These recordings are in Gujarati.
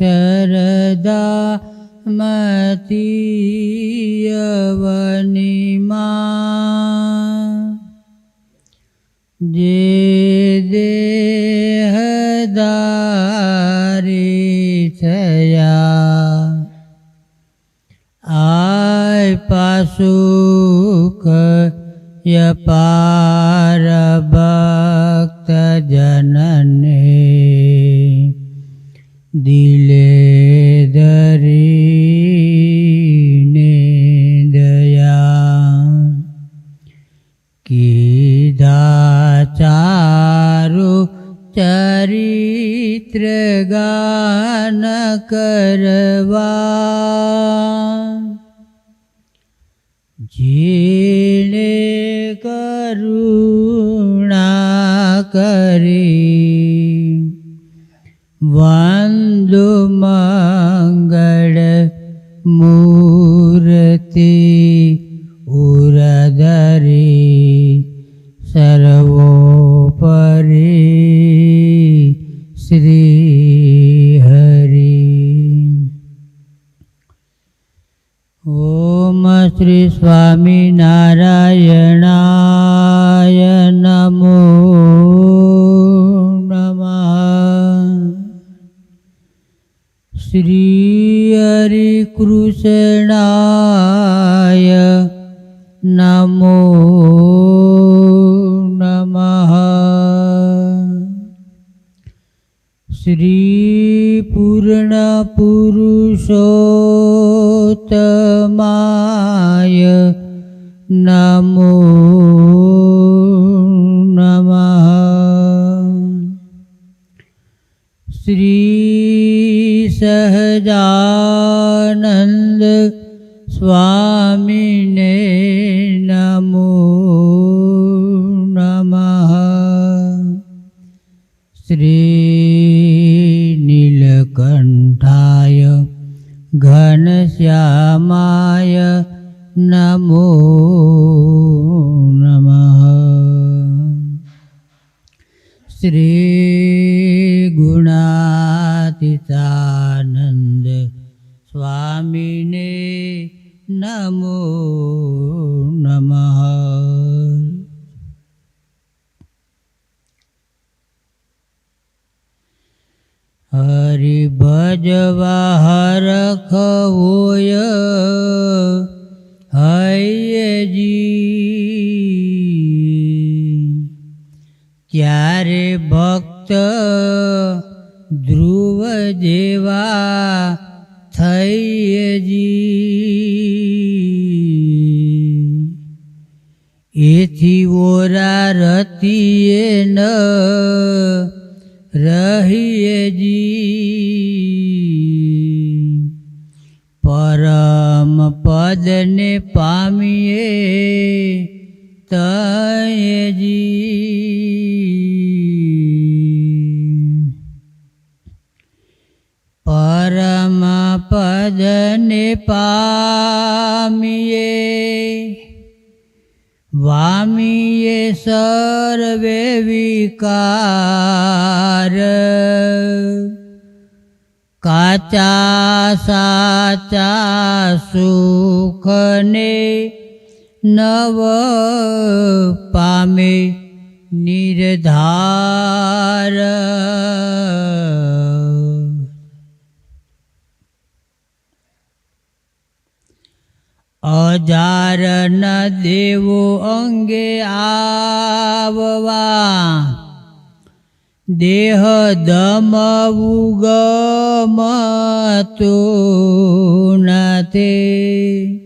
અક્ષરદા મતીયવનિમાં. જે દેહદારી થયા આય પાસુક યપાર ભક્ત જનને દિલે દરીને દયા કીધા ચારુ ચરિત્ર ગાન કરવા જેણે કરુણા કરી lo ma શ્રી હરિકૃષ્ણાય નમો નમઃ. શ્રી પૂર્ણ પુરુષોત્તમાય નમો શ્રી घनश्यामाय ઘનશ્યામાય નમો નમઃ ત્યારે ભક્ત ધ્રુવ જેવા થઈજી એથી ઓરા રતીએ ન રહીએજી પરમ પદને પામીએ વામીએ સર્વે વિકાર. કાચા સાચા સુખને નવ પામે નિર્ધાર. અજાર ન દેવો અંગે આવવા. દેહ દમવું ગમતું નથી.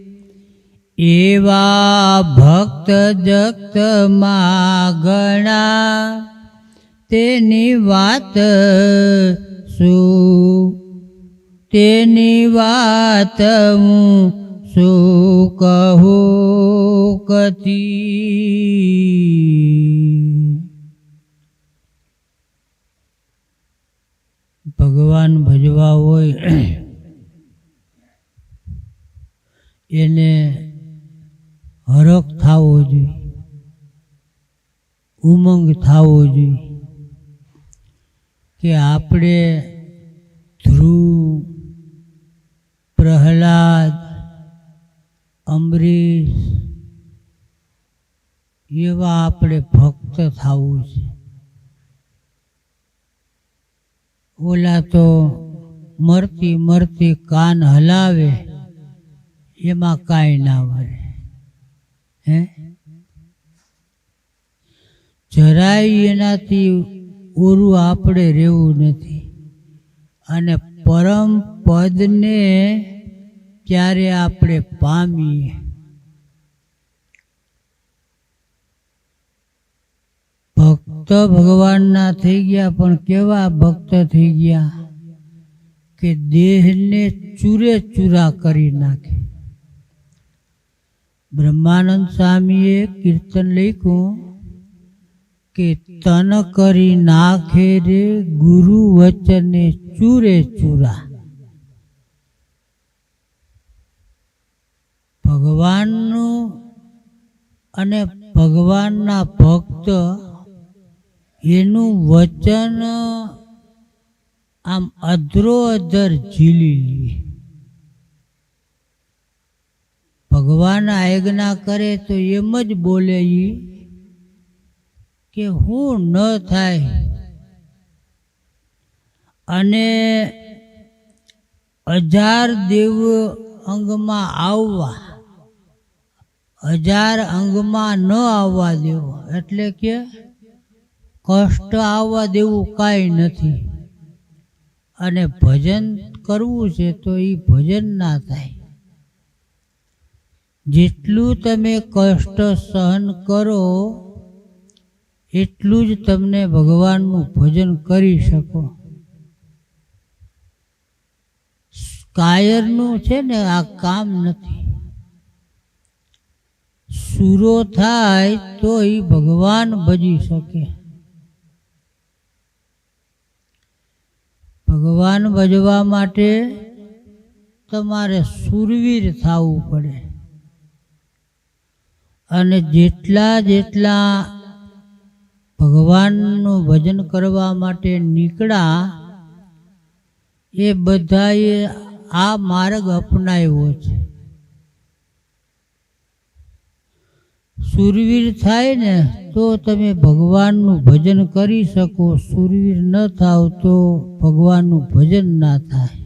એવા ભક્ત જગત ગણા તેની વાત શું? તેની વાત હું કહું કથી ભગવાન ભજવા હોય, એને હરખ થવો જોઈએ, ઉમંગ થવો જોઈએ કે આપણે ધ્રુવ, પ્રહલાદ અંબરીશ, એવા આપણે ભક્ત થવું છે. ઓલા તો મરતી મરતી કાન હલાવે, એમાં કાંઈ ના વરે. હે? જરાય એનાથી ઓરું આપણે રહેવું નથી. અને પરમ પદને ત્યારે આપણે પામીએ ભક્ત ભગવાનના થઈ ગયા, પણ કેવા ભક્ત થઈ ગયા કે દેહને ચૂરે ચૂરા કરી નાખે. બ્રહ્માનંદ સ્વામીએ કીર્તન લખ્યું કે, તન કરી નાખે રે ગુરુ વચને ચૂરે ચૂરા. ભગવાનનું અને ભગવાનના ભક્ત એનું વચન આમ અધરો અધર ઝીલી લે. ભગવાન આજ્ઞા કરે તો એમ જ બોલે ઈ કે હું ન થાય. અને હજાર દેવ અંગમાં આવવા હજાર અંગમાં ન આવવા દેવો. એટલે કે કષ્ટ આવવા દેવું કાંઈ નથી. અને ભજન કરવું છે તો એ ભજન ના થાય. જેટલું તમે કષ્ટ સહન કરો, એટલું જ તમને ભગવાનનું ભજન કરી શકો. કાયરનું છે ને આ કામ નથી. સૂરો થાય તો એ ભગવાન ભજી શકે. ભગવાન ભજવા માટે તમારે સુરવીર થવું પડે. અને જેટલા જેટલા ભગવાનનું ભજન કરવા માટે નીકળ્યા, એ બધાએ આ માર્ગ અપનાવ્યો છે. સુરવીર થાય ને તો તમે ભગવાનનું ભજન કરી શકો. સુરવીર ન થાવ તો ભગવાનનું ભજન ના થાય.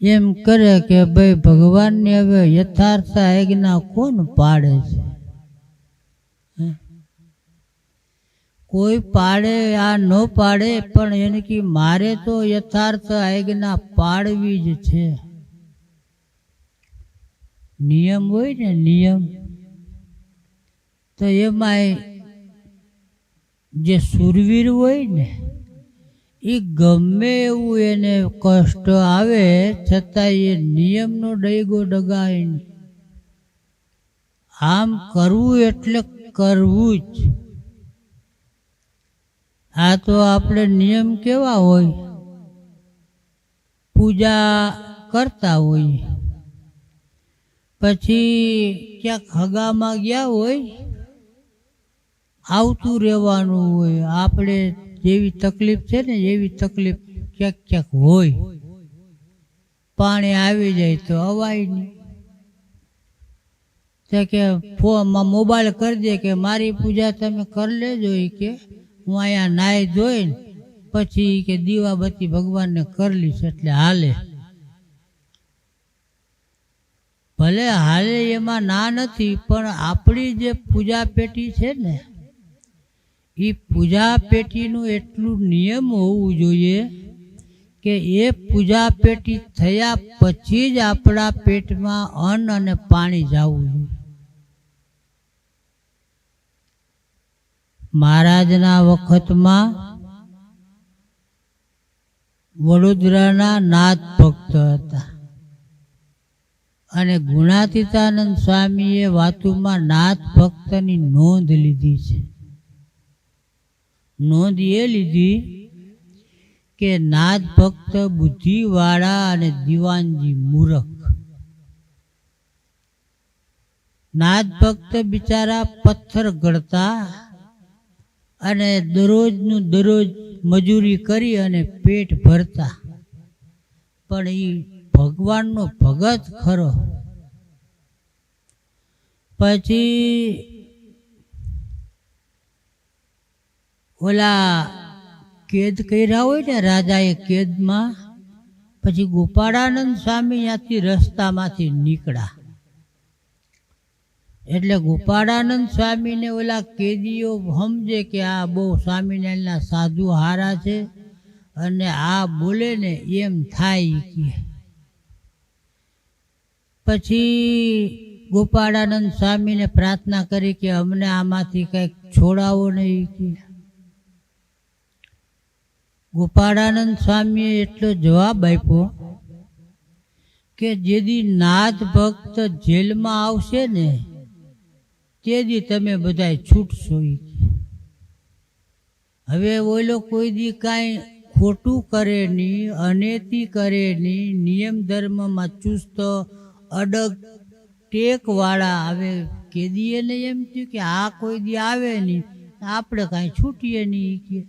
એમ કરે કે ભાઈ ભગવાનને હવે યથાર્થ આજ્ઞા કોણ પાડે છે? કોઈ પાડે આ ન પાડે, પણ એને કે મારે તો યથાર્થ આજ્ઞા પાડવી જ છે. નિયમ હોય ને નિયમ, તો એમાંય જે સુરવીર હોય ને, એ ગમે એવું એને કષ્ટ આવે છતાં એ નિયમનો ડૈગો ડગાય આમ કરવું એટલે કરવું જ. આ તો આપણે નિયમ કેવા હોય? પૂજા કરતા હોઈએ. પછી ક્યાંક હગામાં ગયા હોય, આવતું રહેવાનું હોય, આપણે જેવી તકલીફ છે ને, એવી તકલીફ ક્યાંક ક્યાંક હોય. પાણી આવી જાય તો અવાય નહીં. કે ફોનમાં મોબાઈલ કરી દે કે મારી પૂજા તમે કરી લેજો કે. હું અહીંયા નાહી જોઈને પછી કે દીવાબત્તી ભગવાનને કરી લઈશ એટલે હાલે. ભલે હાલે એમાં ના નથી, પણ આપણી જે પૂજા પેટી છે ને એ પૂજા પેટીનું એટલું નિયમ હોવું જોઈએ કે એ પૂજા પેટી થયા પછી જ આપણા પેટમાં અન્ન અને પાણી જવું જોઈએ. મહારાજના વખતમાં વડોદરાના નાથ ભક્ત હતા. અને ગુણાતીતાનંદ સ્વામીએ વાતુમાં નાથ ભક્તની નોંધ લીધી છે. નોંધ એ લીધી કે નાથ ભક્ત બુદ્ધિવાળા અને દિવાનજી મૂરખ. નાથ ભક્ત બિચારા પથ્થર ગળતા અને દરરોજનું દરરોજ મજૂરી કરી અને પેટ ભરતા. પણ એ ભગવાનનો ભગત ખરો. પછી ઓલા કેદ કર્યા હોય ને રાજાએ કેદમાં, પછી ગોપાળાનંદ સ્વામી ત્યાંથી રસ્તામાંથી નીકળ્યા. એટલે ગોપાળાનંદ સ્વામીને ઓલા કેદીઓ સમજે કે આ બહુ સ્વામિનારાયણના સાધુ હારા છે અને આ બોલે ને એમ થાય કે પછી ગોપાળાનંદ સ્વામીને પ્રાર્થના કરી કે અમને આમાંથી કંઈક છોડાવો નહીં કે. ગોપાળાનંદ સ્વામીએ એટલો જવાબ આપ્યો કે જેદી નાથ ભક્ત જેલમાં આવશે ને, તેદી તમે બધા છૂટશો હવે ઓલો કોઈ દી કાંઈ ખોટું કરે નહીં, અનેતી કરે નહીં, નિયમ ધર્મમાં ચુસ્ત અડગ ટેકવાળા આવે. કેદીએ ને એમ થયું કે આ કોઈ દી આવે નહીં. આપણે કાંઈ છૂટીએ નહીં કે.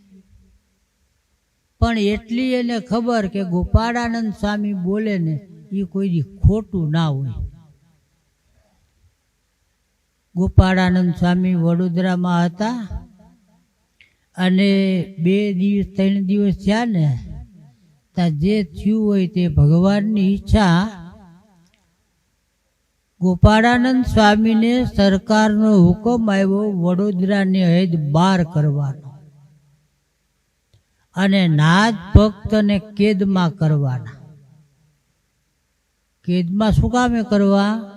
પણ એટલી એને ખબર કે ગોપાળાનંદ સ્વામી બોલે ને એ કોઈ દી ખોટું ના હોય. ગોપાળાનંદ સ્વામી વડોદરામાં હતા અને બે દિવસ, ત્રણ દિવસ થયા ને, ત્યાં જે થયું હોય તે ભગવાનની ઈચ્છા ગોપાળાનંદ સ્વામીને સરકારનો હુકમ આવ્યો વડોદરાની હૈદ બાર કરવાનો. અને નાથ ભક્તને કેદમાં કરવાના. કેદમાં શું કામે કરવા?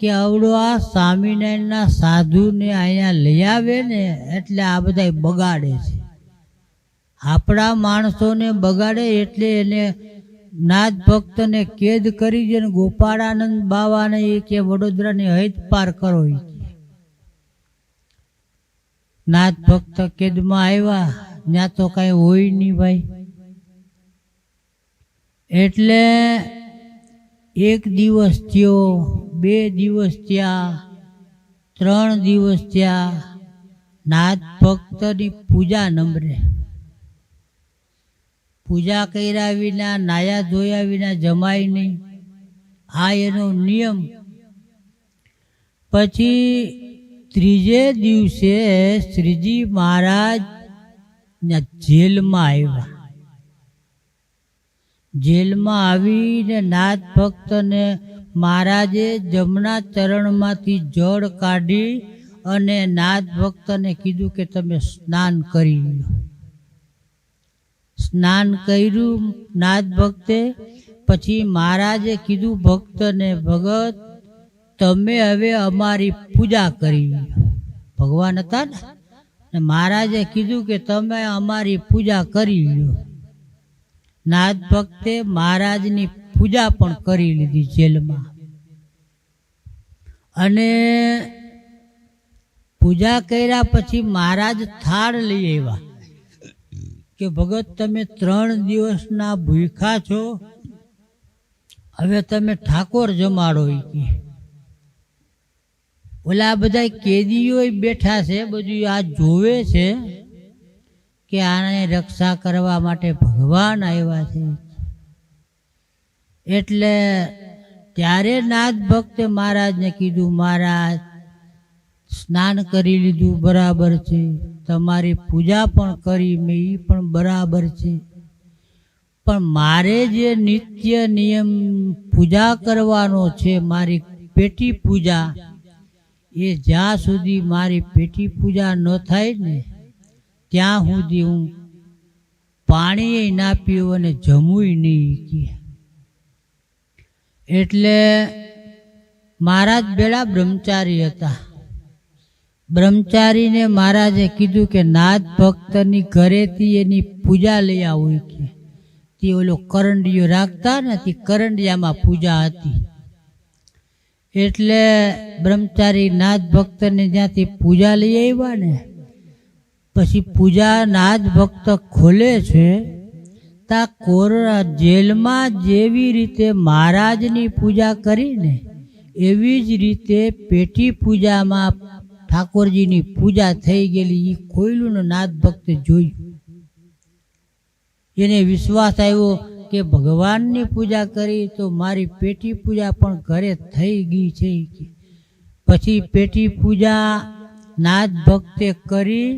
કે આવડો આ સ્વામિનારાયણના સાધુને અહીંયા લઈ આવે ને એટલે આ બધા બગાડે છે. આપણા માણસોને બગાડે એટલે એને નાથ ભક્તને કેદ કરી દે ગોપાળાનંદ બાવાને એ કે વડોદરાની હૈદ પાર કરો એ નાથ ભક્ત કેદમાં આવ્યા ત્યાં તો કાંઈ હોય નહીં ભાઈ. એટલે એક દિવસ થયો, બે દિવસ થયા, ત્રણ દિવસ થયા નાથ ભક્તની પૂજા નંબરે પૂજા કર્યા વિના, નાયા ધોયા વિના જમાય નહીં. આ એનો નિયમ. પછી ત્રીજે દિવસે શ્રીજી મહારાજ જેલમાં આવ્યા. જેલમાં આવીને નાથ ભક્તને મહારાજે જમણા ચરણમાંથી જળ કાઢી અને નાથ ભક્તને કીધું કે તમે સ્નાન કરી લો. સ્નાન કર્યું નાથ ભક્તે. પછી મહારાજે કીધું, ભક્તને ભગત, તમે હવે અમારી પૂજા કરી. ભગવાન હતા ને? ને મહારાજે કીધું કે, તમે અમારી પૂજા કરી લો નાથ ભક્તે મહારાજની પૂજા પણ કરી લીધી જેલમાં. અને પૂજા કર્યા પછી મહારાજ થાળ લઈ આવ્યા. કે ભગત, તમે ત્રણ દિવસના ભૂખા છો? હવે તમે ઠાકોર જમાડો કે. ઓલા બધા કેદીઓ બેઠા છે, બધું આ જોવે છે કે આને રક્ષા કરવા માટે ભગવાન આવ્યા છે. એટલે ત્યારે નાથ ભક્તે મહારાજને કીધું, મહારાજ, સ્નાન કરી લીધું બરાબર છે. તમારી પૂજા પણ કરી મેં એ પણ બરાબર છે. પણ મારે જે નિત્ય નિયમ પૂજા કરવાનો છે, મારી પેટી પૂજા, એ જ્યાં સુધી મારી પેટી પૂજા ન થાય ને, ત્યાં સુધી હું પાણી ના પીવું અને જમું નહીં એટલે મહારાજ બેડા બ્રહ્મચારી હતા. બ્રહ્મચારીને મહારાજે કીધું કે નાથ ભક્તની ઘરેથી એની પૂજા લઈ આવું કે તે ઓલો કરંડિયો રાખતા ને તે કરંડિયામાં પૂજા હતી. એટલે બ્રહ્મચારી નાથ ભક્તને જ્યાંથી પૂજા લઈ આવ્યા ને, પછી પૂજા નાથ ભક્ત ખોલે છે, તા કોરોના જેલમાં જેવી રીતે મહારાજની પૂજા કરીને એવી જ રીતે પેટી પૂજામાં ઠાકોરજીની પૂજા થઈ ગયેલી એ ખોયલું નાથ ભક્તે જોયું. એને વિશ્વાસ આવ્યો કે ભગવાનની પૂજા કરી તો મારી પેટી પૂજા પણ ઘરે થઈ ગઈ છે. પછી પેટી પૂજા નાથ ભક્તે કરી,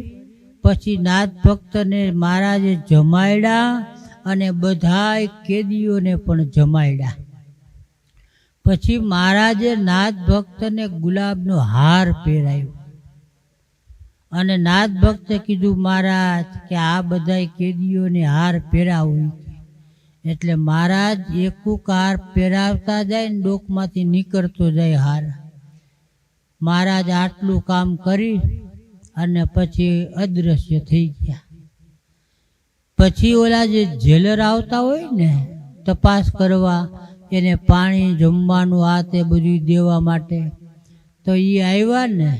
પછી નાથ ભક્તને મહારાજે જમાડ્યા અને બધાય કેદીઓને પણ જમાડ્યા પછી મહારાજે નાથ ભક્તને ગુલાબનો હાર પહેરાયો. અને નાથ ભક્તે કીધું, મહારાજ, કે આ બધાય કેદીઓને હાર પહેરાવું. એટલે મહારાજ એકુક હાર પહેરાવતા જાય ને ડોકમાંથી નીકળતો જાય હાર મહારાજ આટલું કામ કરી અને પછી અદૃશ્ય થઈ ગયા પછી ઓલા જે જેલર આવતા હોય ને, તપાસ કરવા, એને પાણી જમવાનું, આ તે બધું દેવા માટે, તો એ આવ્યા ને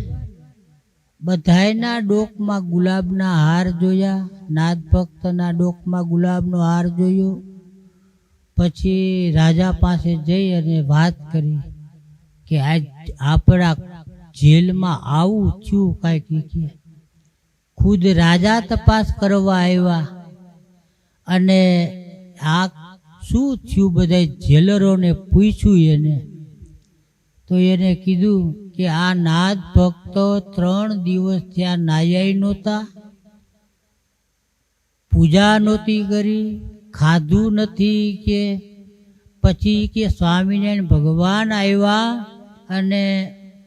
બધાયના ડોકમાં ગુલાબના હાર જોયા નાદ ભક્તના ડોકમાં ગુલાબનો હાર જોયો. પછી રાજા પાસે જઈ અને વાત કરી કે આજ આપણા જેલમાં આવું થયું કાંઈક. કે, ખુદ રાજા તપાસ કરવા આવ્યા અને આ શું થયું? બધા જેલરોને પૂછ્યું એને. તો એને કીધું કે આ નાદ ભક્તો ત્રણ દિવસ ત્યાં નાયા નહોતા, પૂજા નહોતી કરી, ખાધું નથી કે, પછી કે સ્વામિનારાયણ ભગવાન આવ્યા અને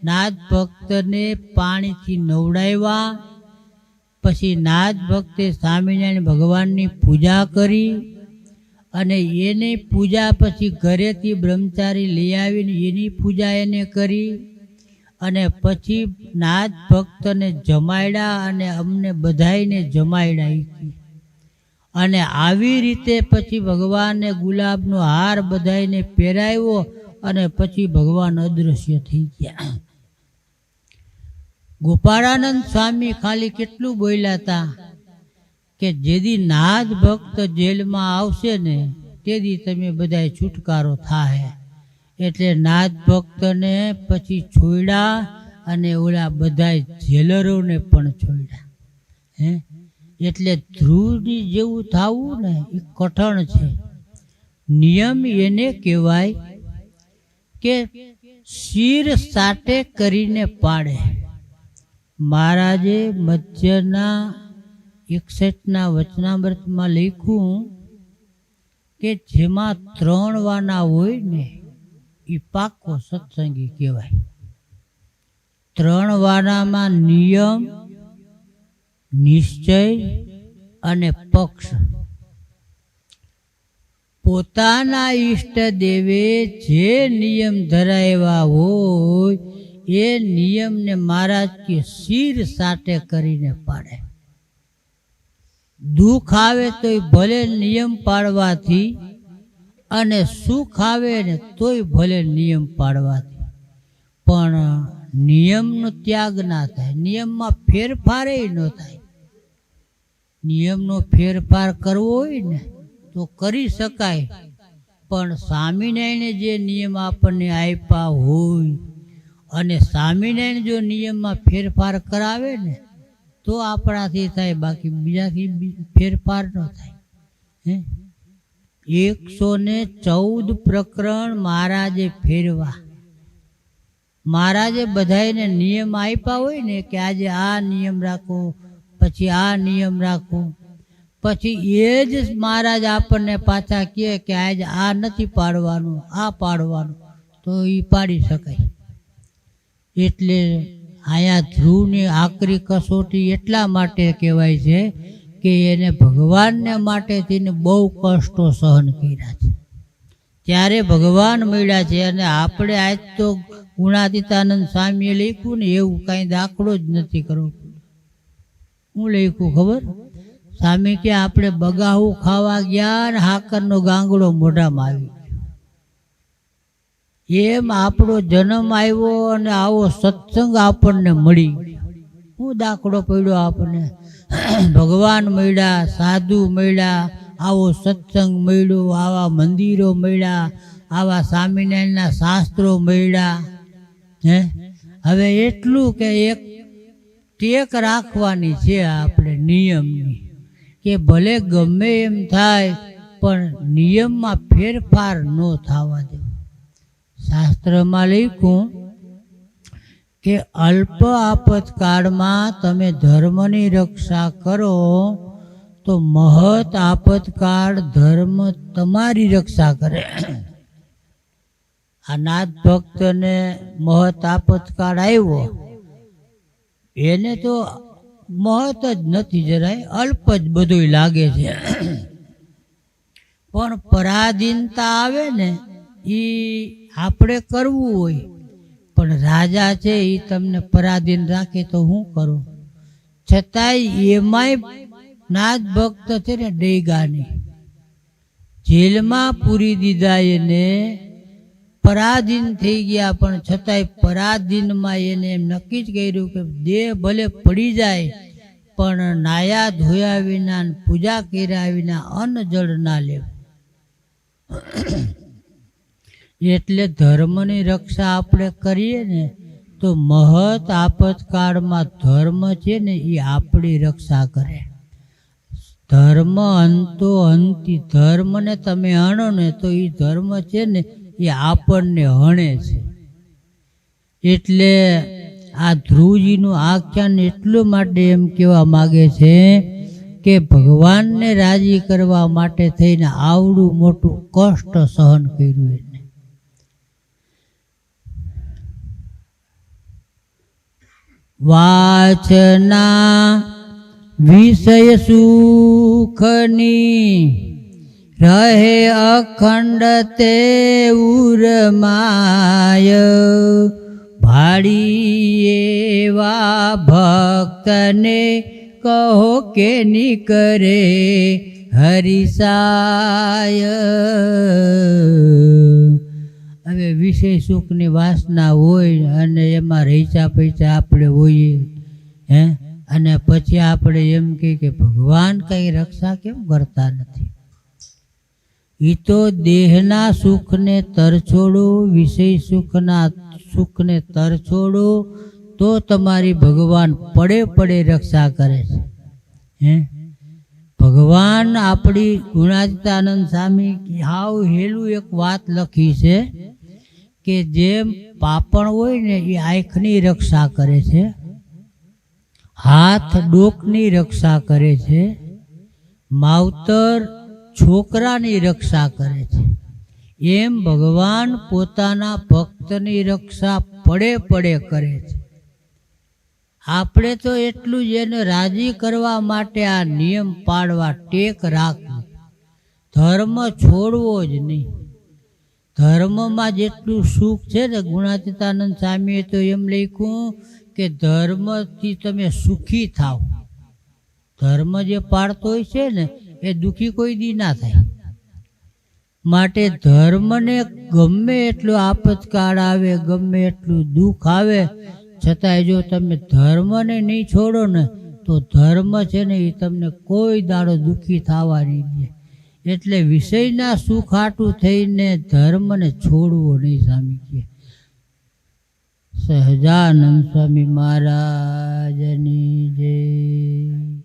નાદ ભક્તને પાણીથી નવડાવ્યા, પછી નાદ ભક્તે સ્વામિનારાયણ ભગવાનની પૂજા કરી અને એની પૂજા પછી ઘરેથી બ્રહ્મચારી લઈ આવીને એની પૂજા એને કરી અને પછી નાથ ભક્તને જમાડ્યા અને અમને બધાઈને જમાડ્યા અને આવી રીતે પછી ભગવાને ગુલાબનો હાર બધાઈને પહેરાવ્યો અને પછી ભગવાન અદૃશ્ય થઈ ગયા. ગોપાળાનંદ સ્વામી ખાલી કેટલું બોલ્યા હતા કે જેદી નાદ ભક્ત જેલમાં આવશે ને, તેદી તમે બધાય છુટકારો થાય એટલે નાદ ભક્તને પછી છોડ્યા અને ઓલા બધાય જેલરોને પણ છોડ્યા હે? એટલે ધ્રુવની જેવું થવું ને એ કઠણ છે. નિયમ એને કહેવાય કે શિર સાટે કરીને પાડે. મહારાજે મધ્યના એકસઠના વચનામૃતમાં લખ્યું કે જેમાં ત્રણ વાના હોય ને, એ પાકો સત્સંગી કહેવાય. ત્રણ વાનામાં નિયમ, નિશ્ચય અને પક્ષ. પોતાના ઈષ્ટ દેવે જે નિયમ ધરાવ્યા હોય, એ નિયમને મહારાજ કે શિર સાથે કરીને પાડે. દુઃખ આવે તોય ભલે નિયમ પાડવાથી અને સુખ આવે ને તોય ભલે નિયમ પાડવાથી. પણ નિયમનો ત્યાગ ના થાય. નિયમમાં ફેરફારે ન થાય. નિયમનો ફેરફાર કરવો હોય ને તો કરી શકાય. પણ સ્વામિનારાયણે જે નિયમ આપણને આપ્યા હોય અને સ્વામિનારાયણ જો નિયમમાં ફેરફાર કરાવે ને તો આપણાથી થાય, બાકી બીજાથી ફેરફાર ન થાય. હે? એકસો ને ચૌદ પ્રકરણ મહારાજે ફેરવા. મહારાજે બધાને નિયમ આપ્યા હોય ને કે આજે આ નિયમ રાખો, પછી આ નિયમ રાખો. પછી એ જ મહારાજ આપણને પાછા કહે કે આજે આ નથી પાડવાનું, આ પાડવાનું. તો એ પાડી શકાય. એટલે આયા ધ્રુવની આકરી કસોટી એટલા માટે કહેવાય છે કે એને ભગવાનને માટે તેને બહુ કષ્ટો સહન કર્યા છે. ત્યારે ભગવાન મળ્યા છે અને આપણે આજ તો ગુણાદિતાનંદ સ્વામીએ લખ્યું ને એવું કાંઈ દાખલો જ નથી કરવો હું લખ્યું ખબર? સ્વામી કે આપણે બગાહું ખાવા ગયા ને હાકરનો ગાંગડો મોઢામાં આવી. એમ આપણો જન્મ આવ્યો અને આવો સત્સંગ આપણને મળી. હું દાખલો પડ્યો આપણને ભગવાન મળ્યા, સાધુ મળ્યા, આવો સત્સંગ મળ્યો, આવા મંદિરો મળ્યા, આવા સ્વામિનારાયણના શાસ્ત્રો મળ્યા. હે? હવે એટલું કે એક ટેક રાખવાની છે આપણે નિયમની, કે ભલે ગમે એમ થાય, પણ નિયમમાં ફેરફાર ન થવા દે શાસ્ત્રમાં લખ્યું કે અલ્પ આપતકાળમાં તમે ધર્મની રક્ષા કરો, તો મહત આપતકાળ ધર્મ તમારી રક્ષા કરે. આ નાથ ભક્તને મહત આપતકાળ આવ્યો. એને તો મહત જ નથી જરાય, અલ્પ જ બધું લાગે છે. પણ પરાધીનતા આવે ને એ આપણે કરવું હોય. પણ રાજા છે એ તમને પરાધીન રાખે તો હું કરું? છતાંય એમાંય નાથ ભક્ત છે ને ડેગાની. જેલમાં પૂરી દીધા એને, પરાધીન થઈ ગયા, પણ છતાંય પરાધીનમાં એને એમ નક્કી જ કર્યું કે દેહ ભલે પડી જાય, પણ નાયા ધોયા વિના પૂજા કર્યા વિના અન્ન જળ ના લેવું. એટલે ધર્મની રક્ષા આપણે કરીએ ને, તો મહત આપતકાળમાં ધર્મ છે ને, એ આપણી રક્ષા કરે. ધર્મ અંતો અંતિ, ધર્મને તમે હણો ને, તો એ ધર્મ છે ને, એ આપણને હણે છે. એટલે આ ધ્રુવજીનું આખ્યાન એટલું માટે એમ કહેવા માગે છે કે ભગવાનને રાજી કરવા માટે થઈને આવડું મોટું કષ્ટ સહન કર્યું એને વાચના વિષય સુખની રહે અખંડ તે ઉરમાય ભાડી એવા ભક્તને કહો કે નીકરે હરિસાય. હવે વિષય સુખની વાસના હોય અને એમાં રહીચા પૈસા આપણે હોઈએ, હે? અને પછી આપણે એમ કહીએ કે ભગવાન કંઈ રક્ષા કેમ કરતા નથી? એ તો દેહના સુખને તરછોડો વિષય સુખના સુખને તરછોડો તો તમારી ભગવાન પડે પડે રક્ષા કરે છે. હે? ભગવાન આપણી ગુણાતીતાનંદ સ્વામી હાવ હેલું એક વાત લખી છે કે જેમ પાપણ હોય ને એ આંખની રક્ષા કરે છે, હાથ ડોકની રક્ષા કરે છે, માવતર છોકરાની રક્ષા કરે છે. એમ ભગવાન પોતાના ભક્તની રક્ષા પડે પડે કરે છે. આપણે તો એટલું જ એને રાજી કરવા માટે આ નિયમ પાડવા ટેક રાખવું ધર્મ છોડવો જ નહીં. ધર્મમાં જેટલું સુખ છે ને, ગુણાતીતાનંદ સ્વામીએ તો એમ લખ્યું કે ધર્મથી તમે સુખી થાવ. ધર્મ જે પાડતો હોય છે ને, એ દુઃખી કોઈ દી ના થાય. માટે ધર્મને ગમે એટલો આપતકાળ આવે, ગમે એટલું દુઃખ આવે, છતાંય જો તમે ધર્મને નહીં છોડો ને, તો ધર્મ છે ને, એ તમને કોઈ દાડો દુઃખી થવા નહીં દે. એટલે વિષયના સુખાટું થઈને ધર્મને છોડવો નહીં સ્વામી કે સહજાનંદ સ્વામી મહારાજની જય.